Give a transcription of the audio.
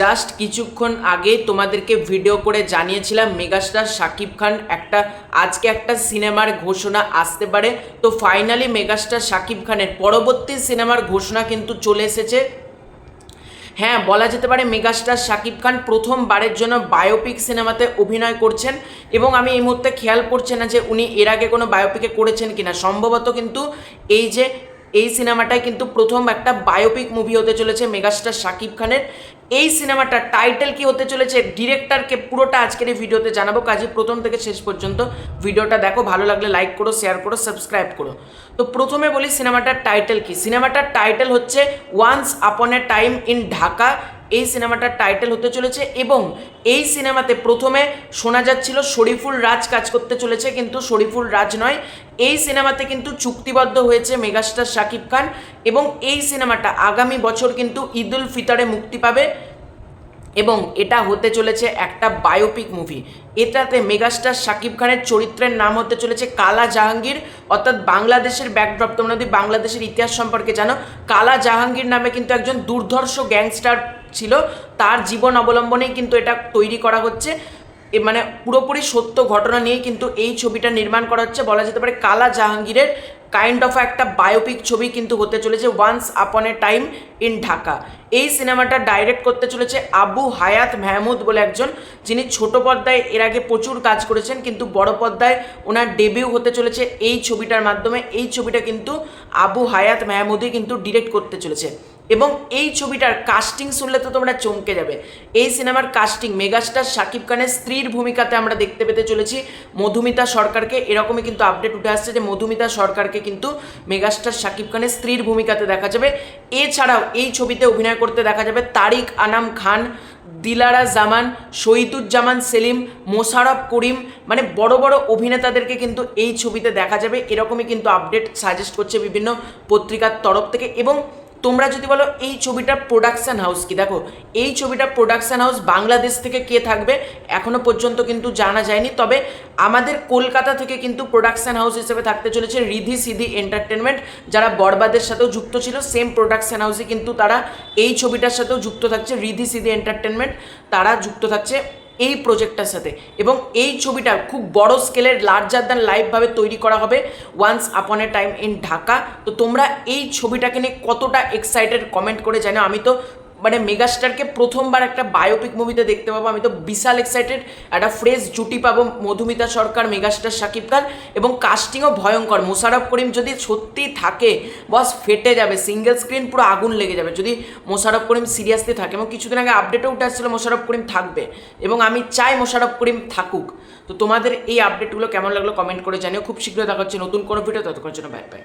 Just কিছুক্ষণ আগে তোমাদেরকে ভিডিও করে জানিয়েছিলাম মেগাস্টার শাকিব খান একটা, আজকে একটা সিনেমার ঘোষণা আসতে পারে। তো ফাইনালি মেগাস্টার শাকিব খানের পরবর্তী সিনেমার ঘোষণা কিন্তু চলে এসেছে। হ্যাঁ বলা যেতে পারে মেগাস্টার শাকিব খান প্রথমবারের জন্য বায়োপিক সিনেমাতে অভিনয় করছেন এবং আমি এই মুহূর্তে খেয়াল করছি না যে উনি এর আগে কোনো বায়োপিকে করেছেন কিনা। সম্ভবত কিন্তু এই যে এই সিনেমাটাই কিন্তু প্রথম একটা বায়োপিক মুভি হতে চলেছে মেগাস্টার শাকিব খানের। এই সিনেমাটার টাইটেল কি হতে চলেছে ডিরেক্টরকে পুরোটা আজকের এই ভিডিওতে জানাব। কাজে, প্রথম থেকে শেষ পর্যন্ত ভিডিওটা দেখো। ভালো লাগলে লাইক করো শেয়ার করো সাবস্ক্রাইব করো। তো প্রথমে বলি সিনেমাটার টাইটেল কি? সিনেমাটার টাইটেল হচ্ছে once upon A time in Dhaka এই সিনেমাটার টাইটেল হতে চলেছে এবং এই সিনেমাতে প্রথমে শোনা যাচ্ছিল শরীফুল রাজ কাজ করতে চলেছে, কিন্তু শরীফুল রাজ নয়। এই সিনেমাতে কিন্তু চুক্তিবদ্ধ হয়েছে মেগাস্টার শাকিব খান এবং এই সিনেমাটা আগামী বছর কিন্তু ঈদ উল ফিতরে মুক্তি পাবে এবং এটা হতে চলেছে একটা বায়োপিক মুভি এটাতে মেগাস্টার শাকিব খানের চরিত্রের নাম হতে চলেছে কালা জাহাঙ্গীর, অর্থাৎ বাংলাদেশের ব্যাকড্রপ তোমরা যদি বাংলাদেশের ইতিহাস সম্পর্কে জানো, কালা জাহাঙ্গীর নামে কিন্তু একজন দুর্ধর্ষ গ্যাংস্টার ছিল, তার জীবন অবলম্বনেই কিন্তু এটা তৈরি করা হচ্ছে। এ মানে পুরোপুরি সত্য ঘটনা নিয়ে কিন্তু এই ছবিটা নির্মাণ করা হচ্ছে। বলা যেতে পারে কালা জাহাঙ্গীরের কাইন্ড অফ একটা বায়োপিক ছবি কিন্তু হতে চলেছে once upon A time in Dhaka এই সিনেমাটা ডাইরেক্ট করতে চলেছে আবু হায়াত মেহমুদ বলে একজন, যিনি ছোট পর্দায় এর আগে প্রচুর কাজ করেছেন, কিন্তু বড় পর্দায় ওনার ডেবিউ হতে চলেছে এই ছবিটার মাধ্যমে। এই ছবিটা কিন্তু আবু হায়াত মেহমুদই কিন্তু ডিরেক্ট করতে চলেছে। এবং এই ছবিটার কাস্টিং শুনলে তো তোমরা চমকে যাবে। এই সিনেমার কাস্টিং মেগাস্টার শাকিব খানের স্ত্রীর ভূমিকাতে আমরা দেখতে পেতে চলেছি। মধুমিতা সরকারকে এরকমই কিন্তু আপডেট উঠে আসছে যে মধুমিতা সরকারকে কিন্তু মেগাস্টার শাকিব খানের স্ত্রীর ভূমিকাতে দেখা যাবে। এছাড়াও এই ছবিতে অভিনয় করতে দেখা যাবে তারিক আনাম খান, দিলারা জামান, শহীদুজ্জামান সেলিম মোশারফ করিম। মানে বড় বড় অভিনেতাদেরকে কিন্তু এই ছবিতে দেখা যাবে। এরকমই কিন্তু আপডেট সাজেস্ট করছে বিভিন্ন পত্রিকার তরফ থেকে এবং তোমরা যদি বলো, এই ছবিটার প্রোডাকশান হাউস কি? দেখো, এই ছবিটা প্রোডাকশান হাউস বাংলাদেশ থেকে কে থাকবে এখনও পর্যন্ত কিন্তু জানা যায়নি। তবে আমাদের কলকাতা থেকে কিন্তু প্রোডাকশান হাউস হিসেবে থাকতে চলেছে রিধি সিধি এন্টারটেনমেন্ট যারা বরবাদের সাথেও যুক্ত ছিল সেম প্রোডাকশান হাউসে কিন্তু তারা এই ছবিটার সাথেও যুক্ত থাকছে রিধি সিধি এন্টারটেনমেন্ট তারা যুক্ত থাকছে এই প্রজেক্টটার সাথে। এবং এই ছবিটা খুব বড় স্কেলের লার্জার দ্যান লাইভভাবে তৈরি করা হবে once upon A time in Dhaka. তো তোমরা এই ছবিটাকে নিয়ে কতটা এক্সাইটেড কমেন্ট করে জানো আমি তো মানে মেগাস্টারকে প্রথমবার একটা বায়োপিক মুভিতে দেখতে পাবো। আমি তো বিশাল এক্সাইটেড একটা ফ্রেশ জুটি পাবো মধুমিতা সরকার, মেগাস্টার শাকিব খান এবং কাস্টিংও ভয়ঙ্কর। মোশারফ করিম যদি সত্যি থাকে বস ফেটে যাবে সিঙ্গেল স্ক্রিন পুরো আগুন লেগে যাবে। যদি মোশারফ করিম সিরিয়াসলি থাকে, এবং কিছুদিন আগে আপডেটও উঠে আসছিল মোশারফ করিম থাকবে এবং আমি চাই মোশারফ করিম থাকুক। তো তোমাদের এই আপডেটগুলো কেমন লাগল কমেন্ট করে জানিও। খুব শীঘ্রই দেখা হচ্ছে নতুন কোনো ভিডিও ততক্ষণের জন্য বাই বাই